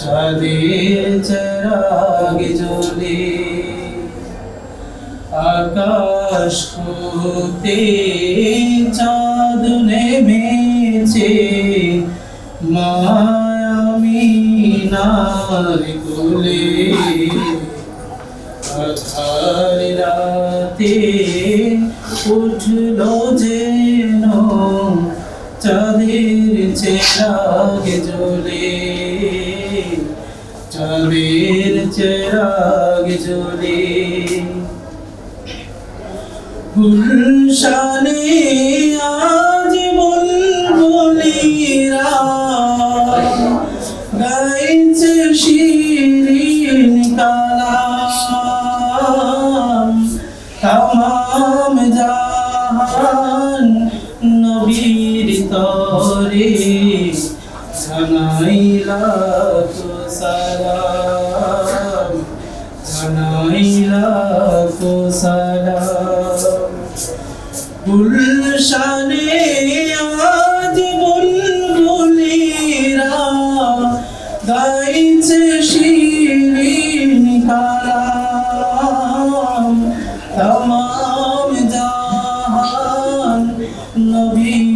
চাঁদের চেরাগ জ্বলে আকাশ হতে চাঁদ নেমেছে। মায়ামি নার কোলে আধার রাতে উঠল যেন চাঁদের চেরাগ জ্বলে চাঁদের চেরাগ জ্বলে গুলশানে আজ বুলবুলিরা গাইছে শিরিন কালাম। তামাম জাহান নবীর তরে। জানাইলা তো সালাম জানাইলা তো সালাম গুলশানে আজ বুলবুলিরা গাইছে শিরিন কালাম, তমাম জাহান নবীর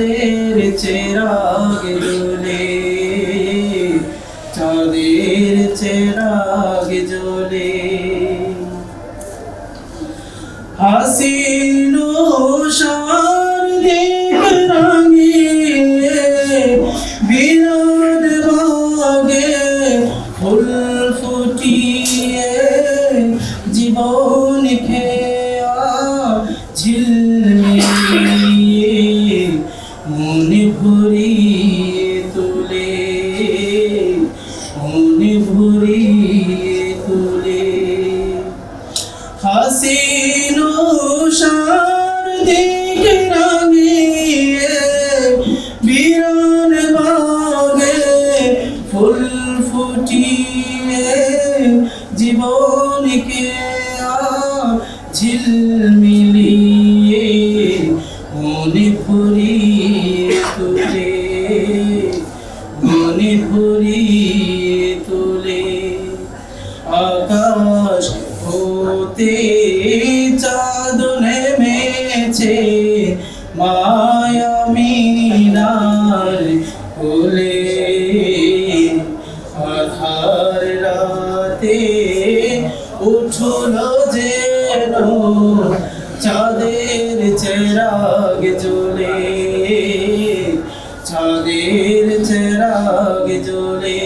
চাঁদের চেরাগ জ্বলে চাঁদের চেরাগ জ্বলে হাসিনো জীবন খেয়া হাসিনো সার দিকে রাঙিয়ে বিরান বাগে ফুল ফুটিয়ে জীবনকে ঝিলমিলিয়ে মনে ভরিয়ে তুলে, মনে ভরিয়ে চাঁদ নেমেছে মায়ামিনার কোলে আধার রাতে উঠল যেন চাঁদের চেরাগ জ্বলে চাঁদের চেরাগ জ্বলে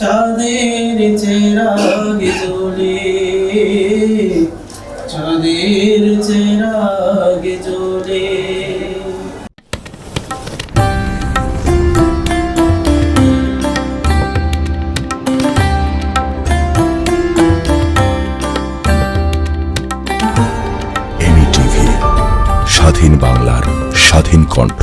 চাঁদের চেরাগ জ্বলে নবীর চেরাগ জোরে স্বাধীন বাংলার স্বাধীন কণ্ঠ।